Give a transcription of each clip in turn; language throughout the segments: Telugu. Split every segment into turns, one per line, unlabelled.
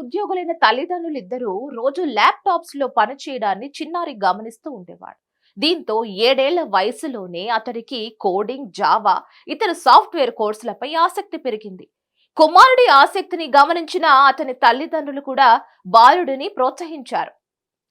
ఉద్యోగులైన తల్లిదండ్రులు ఇద్దరూ రోజు ల్యాప్టాప్స్లో పనిచేయడాన్ని చిన్నారి గమనిస్తూ ఉండేవాడు. దీంతో ఏడేళ్ళ వయసులోనే అతడికి కోడింగ్ జావా ఇతర సాఫ్ట్వేర్ కోర్సులపై ఆసక్తి పెరిగింది. కుమారుడి ఆసక్తిని గమనించిన అతని తల్లిదండ్రులు కూడా బాలుడిని ప్రోత్సహించారు.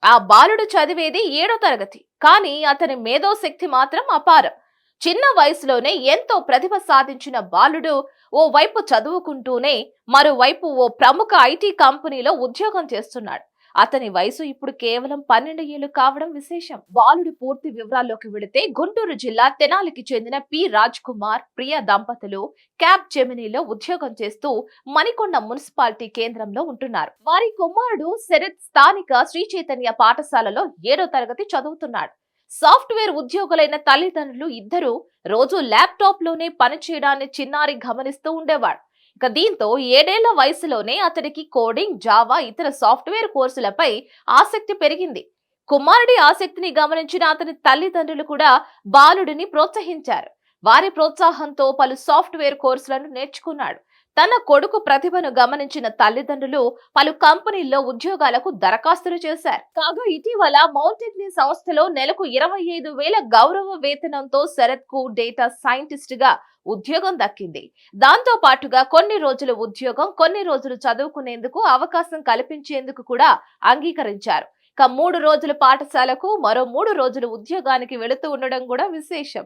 ఆ బాలుడు చదివేది ఏడో తరగతి కానీ అతని మేధోశక్తి మాత్రం అపారం. చిన్న వయసులోనే ఎంతో ప్రతిభ సాధించిన బాలుడు ఓ వైపు చదువుకుంటూనే మరోవైపు ఓ ప్రముఖ ఐటీ కంపెనీలో ఉద్యోగం చేస్తున్నాడు. అతని వయసు ఇప్పుడు కేవలం పన్నెండు ఏళ్ళు కావడం విశేషం. బాలుడి పూర్తి వివరాల్లోకి వెళితే గుంటూరు జిల్లా తెనాలికి చెందిన పి. రాజ్ కుమార్ ప్రియ దంపతులు క్యాబ్ జెమినీలో ఉద్యోగం చేస్తూ మణికొండ మున్సిపాలిటీ కేంద్రంలో ఉంటున్నారు. వారి కుమారుడు శరత్ స్థానిక శ్రీ చైతన్య పాఠశాలలో ఏడో తరగతి చదువుతున్నాడు. సాఫ్ట్వేర్ ఉద్యోగులైన తల్లిదండ్రులు ఇద్దరు రోజు ల్యాప్టాప్లోనే పనిచేయడాన్ని చిన్నారి గమనిస్తూ ఉండేవాడు ఇక దీంతో ఏడేళ్ళ వయసులోనే అతడికి కోడింగ్ జావా ఇతర సాఫ్ట్వేర్ కోర్సులపై ఆసక్తి పెరిగింది. కుమారుడి ఆసక్తిని గమనించిన అతని తల్లిదండ్రులు కూడా బాలుడిని ప్రోత్సహించారు. వారి ప్రోత్సాహంతో పలు సాఫ్ట్వేర్ కోర్సులను నేర్చుకున్నాడు. తన కొడుకు ప్రతిభను గమనించిన తల్లిదండ్రులు పలు కంపెనీల్లో ఉద్యోగాలకు దరఖాస్తులు చేశారు. కాగా ఇటీవల మౌంటెగ్నీ సంస్థలో నెలకు ఇరవై ఐదు వేల గౌరవ వేతనంతో శరత్కు డేటా సైంటిస్ట్గా ఉద్యోగం దక్కింది. దాంతో పాటుగా కొన్ని రోజులు ఉద్యోగం కొన్ని రోజులు చదువుకునేందుకు అవకాశం కల్పించేందుకు కూడా అంగీకరించారు. ఇక మూడు రోజులు పాఠశాలకు మరో మూడు రోజులు ఉద్యోగానికి వెళుతూ ఉండడం కూడా విశేషం.